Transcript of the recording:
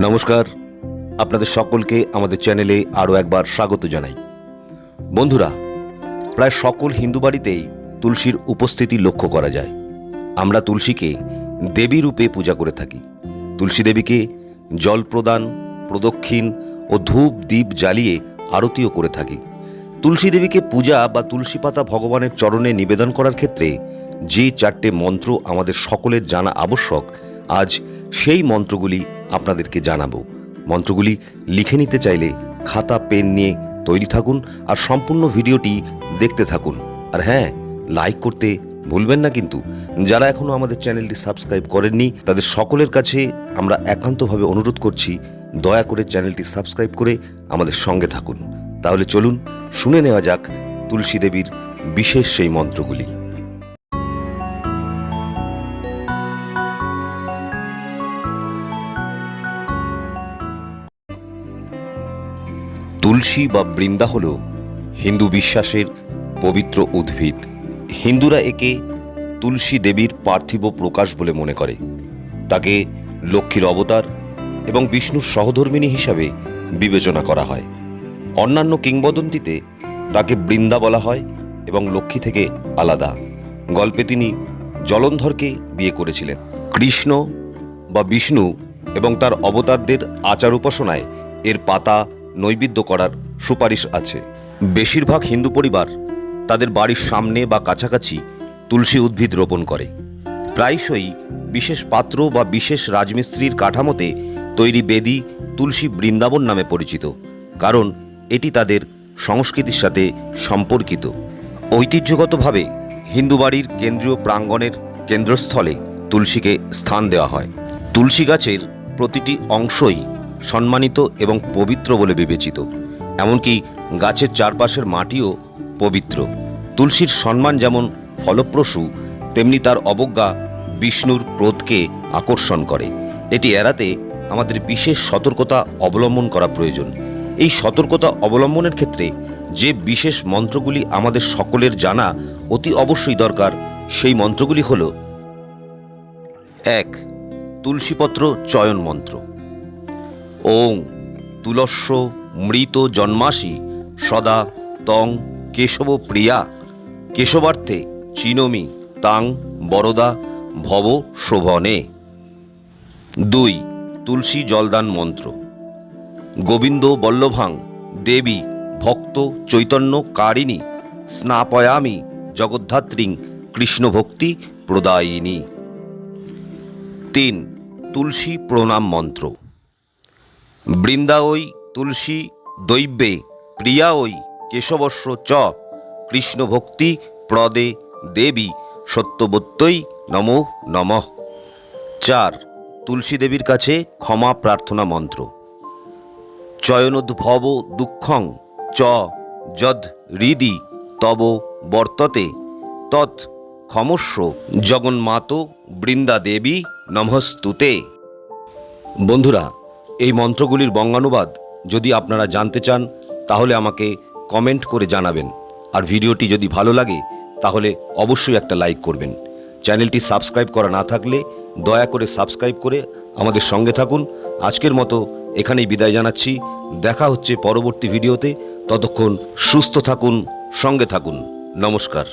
নমস্কার। আপনাদের সকলকে আমাদের চ্যানেলে আরও একবার স্বাগত জানাই। বন্ধুরা, প্রায় সকল হিন্দু বাড়িতেই তুলসীর উপস্থিতি লক্ষ্য করা যায়। আমরা তুলসীকে দেবী রূপে পূজা করে থাকি। তুলসী দেবীকে জল প্রদান, প্রদক্ষিণ ও ধূপ দ্বীপ জ্বালিয়ে আরতিও করে থাকি। তুলসী দেবীকে পূজা বা তুলসী পাতা ভগবানের চরণে নিবেদন করার ক্ষেত্রে যে চারটে মন্ত্র আমাদের সকলের জানা আবশ্যক, আজ সেই মন্ত্রগুলি আপনাদেরকে জানাব। মন্ত্রগুলি লিখে নিতে চাইলে খাতা, পেন নিয়ে তৈরি থাকুন আর সম্পূর্ণ ভিডিওটি দেখতে থাকুন। আর হ্যাঁ লাইক করতে ভুলবেন না কিন্তু। যারা এখনও আমাদের চ্যানেলটি সাবস্ক্রাইব করেননি, তাদের সকলের কাছে আমরা একান্তভাবে অনুরোধ করছি, দয়া করে চ্যানেলটি সাবস্ক্রাইব করে আমাদের সঙ্গে থাকুন। তাহলে চলুন, শুনে নেওয়া যাক তুলসী দেবীর বিশেষ সেই মন্ত্রগুলি। তুলসী বা বৃন্দা হল হিন্দু বিশ্বাসের পবিত্র উদ্ভিদ। হিন্দুরা একে তুলসী দেবীর পার্থিব প্রকাশ বলে মনে করে। তাকে লক্ষ্মীর অবতার এবং বিষ্ণুর সহধর্মিণী হিসাবে বিবেচনা করা হয়। অন্যান্য কিংবদন্তিতে তাকে বৃন্দা বলা হয় এবং লক্ষ্মী থেকে আলাদা। গল্পে তিনি জলন্ধরকে বিয়ে করেছিলেন। কৃষ্ণ বা বিষ্ণু এবং তার অবতারদের আচার উপাসনায় এর পাতা নৈবেদ্য করার সুপারিশ আছে। বেশিরভাগ হিন্দু পরিবার তাদের বাড়ির সামনে বা কাছাকাছি তুলসী উদ্ভিদ রোপণ করে। প্রায়শই বিশেষ পাত্র বা বিশেষ রাজমিস্ত্রির কাঠামোতে তৈরি বেদি তুলসী বৃন্দাবন নামে পরিচিত, কারণ এটি তাদের সংস্কৃতির সাথে সম্পর্কিত। ঐতিহ্যগতভাবে হিন্দু বাড়ির কেন্দ্রীয় প্রাঙ্গণের কেন্দ্রস্থলে তুলসীকে স্থান দেওয়া হয়। তুলসী গাছের প্রতিটি অংশই সম্মানিত এবং পবিত্র বলে বিবেচিত। এমনকি গাছের চারপাশের মাটিও পবিত্র। তুলসীর সম্মান যেমন ফলপ্রসূ, তেমনি তার অবজ্ঞা বিষ্ণুর ক্রোধকে আকর্ষণ করে। এটি এড়াতে আমাদের বিশেষ সতর্কতা অবলম্বন করা প্রয়োজন। এই সতর্কতা অবলম্বনের ক্ষেত্রে যে বিশেষ মন্ত্রগুলি আমাদের সকলের জানা অতি অবশ্যই দরকার, সেই মন্ত্রগুলি হল এক, তুলসীপত্র চয়ন মন্ত্র। ওং তুলস্য মৃত জন্মাসি সদা তং কেশব প্রিয়া। কেশবার্থে চিনমি তাং বরদা ভব শোভনে। দুই, তুলসী জলদান মন্ত্র। গোবিন্দ বল্লভাং দেবী ভক্ত চৈতন্য কারিণী স্নাপয়ামি জগদ্ধাত্রীং কৃষ্ণভক্তি প্রদায়িনী। তিন, তুলসী প্রণাম মন্ত্র। বৃন্দাওই তুলসী, দৈব্যে প্রিয়াওই কেশবস্য চ। কৃষ্ণভক্তি প্রদে দেবী, সত্যবত্যই নমো নমঃ। চার, তুলসী দেবীর কাছে ক্ষমা প্রার্থনা মন্ত্র। চয়নোদ্ভব দুঃখং চ, যদ হৃদি তব বর্ততে, তৎ ক্ষমস্য জগন্মাত বৃন্দা দেবী নমস্তুতে। বন্ধুরা এই মন্ত্রগুলির বঙ্গানুবাদ যদি আপনারা জানতে চান, তাহলে আমাকে কমেন্ট করে জানাবেন। আর ভিডিওটি যদি ভালো লাগে, তাহলে অবশ্যই একটা লাইক করবেন। চ্যানেলটি সাবস্ক্রাইব করা না থাকলে দয়া করে সাবস্ক্রাইব করে আমাদের সঙ্গে থাকুন। আজকের মতো এখানেই বিদায় জানাচ্ছি। দেখা হচ্ছে পরবর্তী ভিডিওতে। ততক্ষণ সুস্থ থাকুন, সঙ্গে থাকুন। নমস্কার।